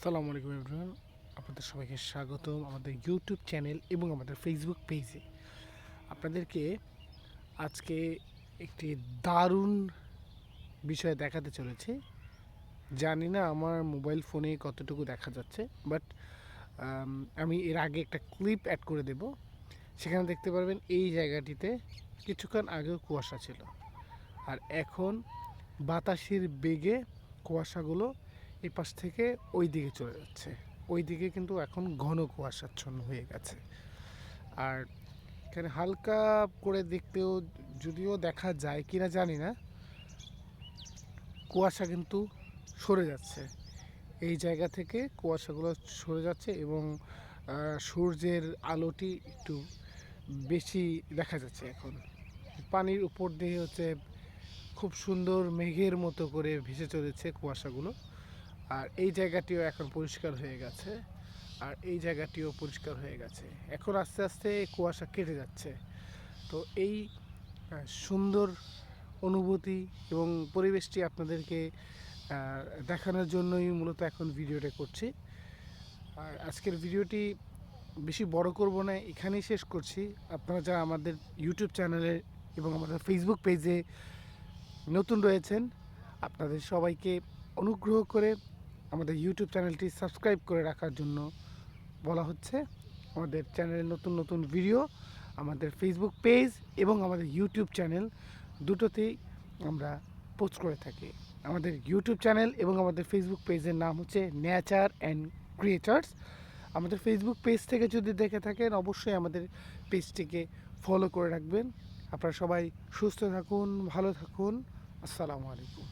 আসসালামু আলাইকুম এভরিওয়ান আপনাদের সবাইকে স্বাগতম আমাদের ইউটিউব চ্যানেল এবং আমাদের ফেসবুক পেজে আপনাদেরকে আজকে একটি দারুণ বিষয় দেখাতে চলেছে। জানি না আমার মোবাইল ফোনে কতটুকু দেখা যাচ্ছে বাট আমি এর আগে একটা ক্লিপ অ্যাড করে দেব। সেখানে দেখতে পারবেন এই জায়গাটিতে কিছুক্ষণ আগেও কুয়াশা ছিল। আর এখন বাতাসের বেগে কুয়াশাগুলো এই পাশ থেকে ওই দিকে চলে যাচ্ছে। ওই দিকে কিন্তু এখন ঘন কুয়াশাচ্ছন্ন হয়ে গেছে। আর এখানে হালকা করে দেখতেও যদিও দেখা যায়, কিনা জানি না। কুয়াশা কিন্তু সরে যাচ্ছে। এই জায়গা থেকে কুয়াশাগুলো সরে যাচ্ছে এবং সূর্যের আলোটি একটু বেশি দেখা যাচ্ছে এখন। পানির উপর দিয়ে হচ্ছে খুব সুন্দর মেঘের মতো করে ভেসে চলেছে কুয়াশাগুলো। আর এই জায়গাটিও এখন পরিষ্কার হয়ে গেছে। আর এই জায়গাটিও পরিষ্কার হয়ে গেছে। এখন আস্তে আস্তে কুয়াশা কেটে যাচ্ছে। তো এই সুন্দর অনুভূতি এবং পরিবেশটি আপনাদেরকে দেখানোর জন্যই মূলত এখন ভিডিওটা করছি। আর আজকের ভিডিওটি বেশি বড় করব না, এখানেই শেষ করছি। আপনারা যারা আমাদের ইউটিউব চ্যানেলে এবং আমাদের ফেসবুক পেজে নতুন রয়েছেন, আপনাদের সবাইকে অনুগ্রহ করে আমাদের ইউটিউব চ্যানেলটি সাবস্ক্রাইব করে রাখার জন্য বলা হচ্ছে। আমাদের চ্যানেলে নতুন নতুন ভিডিও আমাদের ফেসবুক পেজ এবং আমাদের ইউটিউব চ্যানেল দুটোতেই আমরা পোস্ট করে থাকি। আমাদের ইউটিউব চ্যানেল এবং আমাদের ফেসবুক পেজের নাম হচ্ছে নেচার অ্যান্ড ক্রিয়েটার্স আমাদের ফেসবুক পেজ থেকে যদি দেখে থাকেন, অবশ্যই আমাদের পেজটিকে ফলো করে রাখবেন। আপনারা সবাই সুস্থ থাকুন, ভালো থাকুন। আসসালামু আলাইকুম।